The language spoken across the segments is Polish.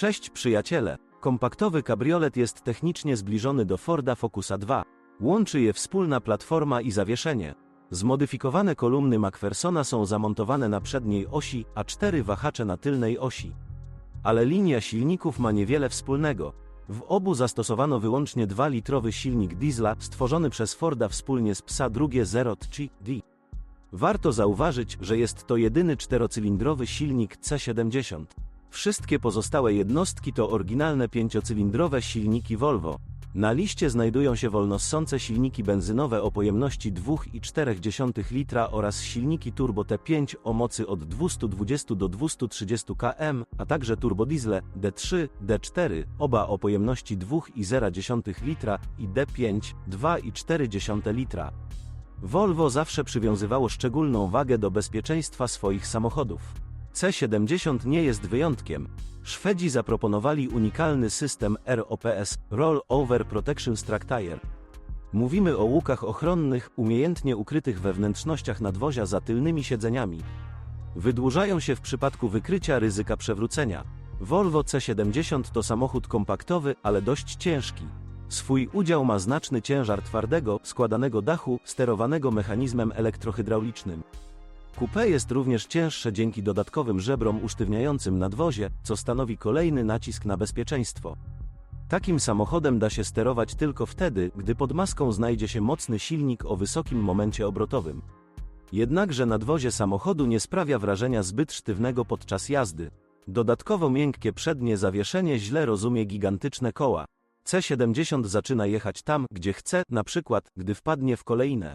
Cześć przyjaciele! Kompaktowy kabriolet jest technicznie zbliżony do Forda Focusa 2. Łączy je wspólna platforma i zawieszenie. Zmodyfikowane kolumny Macphersona są zamontowane na przedniej osi, a cztery wahacze na tylnej osi. Ale linia silników ma niewiele wspólnego. W obu zastosowano wyłącznie 2-litrowy silnik diesla stworzony przez Forda wspólnie z PSA drugie Zero D. Warto zauważyć, że jest to jedyny czterocylindrowy silnik C70. Wszystkie pozostałe jednostki to oryginalne pięciocylindrowe silniki Volvo. Na liście znajdują się wolnossące silniki benzynowe o pojemności 2,4 litra oraz silniki turbo T5 o mocy od 220 do 230 km, a także turbodiesle D3, D4, oba o pojemności 2,0 litra i D5, 2,4 litra. Volvo zawsze przywiązywało szczególną wagę do bezpieczeństwa swoich samochodów. C70 nie jest wyjątkiem. Szwedzi zaproponowali unikalny system ROPS Roll Over Protection Structure. Mówimy o łukach ochronnych, umiejętnie ukrytych we wnętrznościach nadwozia za tylnymi siedzeniami. Wydłużają się w przypadku wykrycia ryzyka przewrócenia. Volvo C70 to samochód kompaktowy, ale dość ciężki. Swój udział ma znaczny ciężar twardego, składanego dachu, sterowanego mechanizmem elektrohydraulicznym. Coupe jest również cięższe dzięki dodatkowym żebrom usztywniającym nadwozie, co stanowi kolejny nacisk na bezpieczeństwo. Takim samochodem da się sterować tylko wtedy, gdy pod maską znajdzie się mocny silnik o wysokim momencie obrotowym. Jednakże nadwozie samochodu nie sprawia wrażenia zbyt sztywnego podczas jazdy. Dodatkowo miękkie przednie zawieszenie źle rozumie gigantyczne koła. C70 zaczyna jechać tam, gdzie chce, na przykład, gdy wpadnie w kolejne.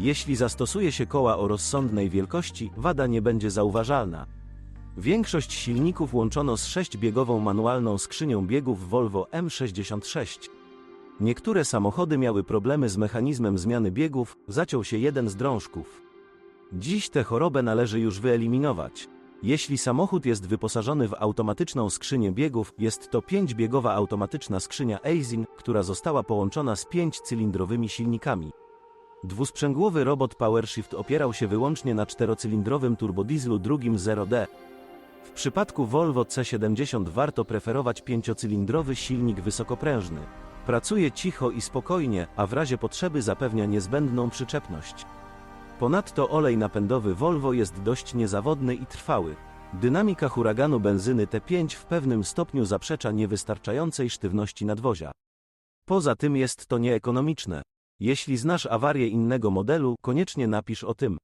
Jeśli zastosuje się koła o rozsądnej wielkości, wada nie będzie zauważalna. Większość silników łączono z sześciobiegową manualną skrzynią biegów Volvo M66. Niektóre samochody miały problemy z mechanizmem zmiany biegów, zaciął się jeden z drążków. Dziś tę chorobę należy już wyeliminować. Jeśli samochód jest wyposażony w automatyczną skrzynię biegów, jest to pięćbiegowa automatyczna skrzynia Aisin, która została połączona z pięćcylindrowymi silnikami. Dwusprzęgłowy robot PowerShift opierał się wyłącznie na czterocylindrowym turbodieslu drugim 0D. W przypadku Volvo C70 warto preferować pięciocylindrowy silnik wysokoprężny. Pracuje cicho i spokojnie, a w razie potrzeby zapewnia niezbędną przyczepność. Ponadto olej napędowy Volvo jest dość niezawodny i trwały. Dynamika huraganu benzyny T5 w pewnym stopniu zaprzecza niewystarczającej sztywności nadwozia. Poza tym jest to nieekonomiczne. Jeśli znasz awarię innego modelu, koniecznie napisz o tym.